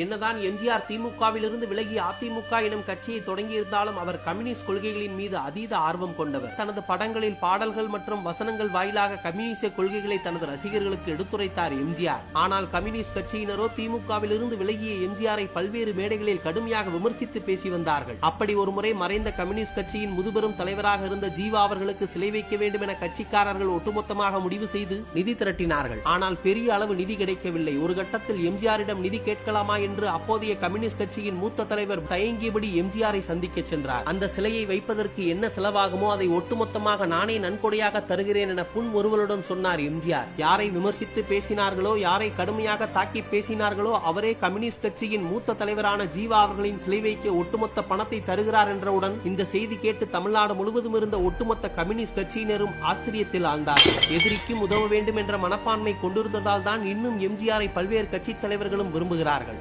என்னதான் எம்ஜிஆர் திமுகவிலிருந்து விலகி அதிமுக எனும் கட்சியை தொடங்கியிருந்தாலும் அவர் கம்யூனிஸ்ட் கொள்கைகளின் மீது அதீத ஆர்வம் கொண்டவர். தனது படங்களில் பாடல்கள் மற்றும் வசனங்கள் வாயிலாக கம்யூனிச கொள்கைகளை தனது ரசிகர்களுக்கு எடுத்துரைத்தார் எம்ஜிஆர். ஆனால் கம்யூனிஸ்ட் கட்சியினரோ திமுகவிலிருந்து விலகிய எம்ஜிஆரை பல்வேறு மேடைகளில் கடுமையாக விமர்சித்து பேசி வந்தார்கள். அப்படி ஒருமுறை மறைந்த கம்யூனிஸ்ட் கட்சியின் முதுபெரும் தலைவராக இருந்த ஜீவா அவர்களுக்கு சிலை வைக்க வேண்டும் என கட்சிக்காரர்கள் ஒட்டுமொத்தமாக முடிவு செய்து நிதி திரட்டினார்கள். ஆனால் பெரிய அளவு நிதி கிடைக்கவில்லை. ஒரு கட்டத்தில் எம்ஜிஆரிடம் நிதி கேட்கலாமா என்று அப்போதைய கம்யூனிஸ்ட் கட்சியின் மூத்த தலைவர் தயங்கியபடி எம்ஜிஆரை சந்திக்க சென்றார். அந்த சிலையை வைப்பதற்கு என்ன செலவாகுமோ அதை ஒட்டுமொத்தமாக நானே நன்கொடையாக தருகிறேன் என புன் ஒருவருடன் சொன்னார் எம்ஜிஆர். யாரை விமர்சித்து பேசினார்களோ யாரை கடுமையாக தாக்கி பேசினார்களோ அவரே கம்யூனிஸ்ட் கட்சியின் மூத்த தலைவரான ஜீவா அவர்களின் சிலை வைக்க ஒட்டுமொத்த பணத்தை தருகிறார் என்றவுடன் இந்த செய்தி கேட்டு தமிழ்நாடு முழுவதும் இருந்த ஒட்டுமொத்த கம்யூனிஸ்ட் கட்சியினரும் ஆச்சரியத்தில் ஆழ்ந்தார். எதிரிக்கும் உதவ வேண்டும் என்ற மனப்பான்மை கொண்டிருந்ததால் தான் இன்னும் எம்ஜிஆரை பல்வேறு கட்சித் தலைவர்களும் விரும்புகிறார்கள்.